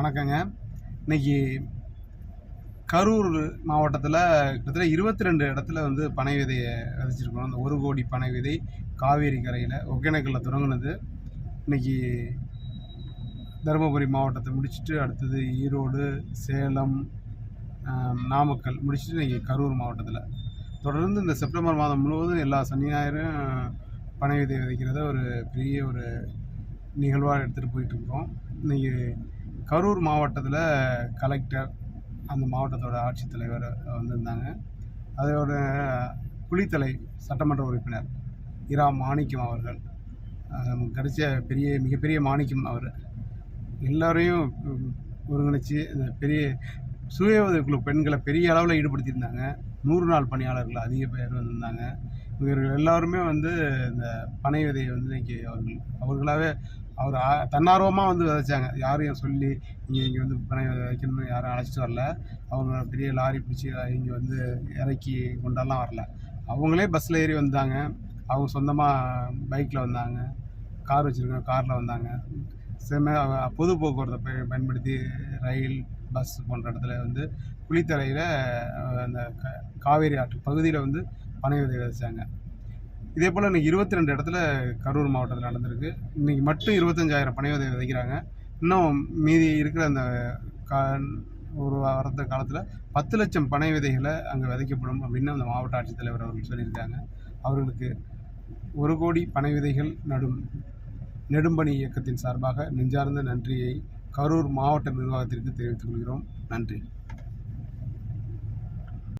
வணக்கங்க. இன்னைக்கு கரூர் மாவட்டத்தில் கிட்டத்தட்ட இருபத்தி ரெண்டு இடத்துல வந்து பனை விதையை விதைச்சிருக்கோம். அந்த ஒரு கோடி பனை விதை காவேரி கரையில் ஒகேனக்கல்ல தொடங்கினது. இன்னைக்கு தருமபுரி மாவட்டத்தை முடிச்சுட்டு அடுத்தது ஈரோடு சேலம் நாமக்கல் முடிச்சுட்டு இன்னைக்கு கரூர் மாவட்டத்தில். தொடர்ந்து இந்த செப்டம்பர் மாதம் முழுவதும் எல்லா சனி ஞாயிறும் பனை விதை விதைக்கிறத ஒரு பெரிய ஒரு நிகழ்வாக எடுத்துகிட்டு போயிட்டுருக்கோம் இன்றைக்கி கரூர் மாவட்டத்தில் கலெக்டர் அந்த மாவட்டத்தோட ஆட்சித்தலைவர் வந்திருந்தாங்க. அதோட குளித்தலை சட்டமன்ற உறுப்பினர் இரா மாணிக்கம் அவர்கள். நமக்கு கிடைச்ச பெரிய மிகப்பெரிய மாணிக்கம் அவர். எல்லோரையும் ஒருங்கிணைச்சி இந்த பெரிய சுய உதவிக்குழு பெண்களை பெரிய அளவில் ஈடுபடுத்தியிருந்தாங்க. நூறு நாள் பணியாளர்கள் அதிக பேர் வந்திருந்தாங்க. இவர்கள் எல்லாருமே வந்து இந்த பனை விதையை வந்து இன்னைக்கு அவர்கள் அவர்களாகவே அவர் தன்னார்வமாக வந்து விதைச்சாங்க. யாரையும் சொல்லி இங்கே இங்கே வந்து பனை விதை வைக்கணும்னு யாரும் அழைச்சிட்டு வரல. அவங்க பெரிய லாரி பிடிச்சி இங்கே வந்து இறக்கி கொண்டெல்லாம் வரல. அவங்களே பஸ்ஸில் ஏறி வந்தாங்க. அவங்க சொந்தமாக பைக்கில் வந்தாங்க. கார் வச்சுருக்காங்க காரில் வந்தாங்க. செம பொது போக்குவரத்தை பயன்படுத்தி ரயில் பஸ் போன்ற இடத்துல வந்து குளித்தலையில் அந்த க காவேரி ஆற்று பகுதியில் வந்து பனை விதை விதைச்சாங்க. இதே போல் இன்றைக்கி இருபத்தி ரெண்டு இடத்துல கரூர் மாவட்டத்தில் நடந்திருக்கு. இன்றைக்கி மட்டும் இருபத்தஞ்சாயிரம் பனை விதை விதைக்கிறாங்க. இன்னும் மீதி இருக்கிற அந்த கா ஒரு வாரத்த காலத்தில் பத்து லட்சம் பனை விதைகளை அங்கே விதைக்கப்படும் அப்படின்னு அந்த மாவட்ட ஆட்சித்தலைவர் அவர்கள் சொல்லியிருக்காங்க. அவர்களுக்கு ஒரு கோடி பனை விதைகள் நடும் நெடும்பணி இயக்கத்தின் சார்பாக நெஞ்சார்ந்த நன்றியை கரூர் மாவட்ட நிர்வாகத்திற்கு தெரிவித்துக் கொள்கிறோம். நன்றி.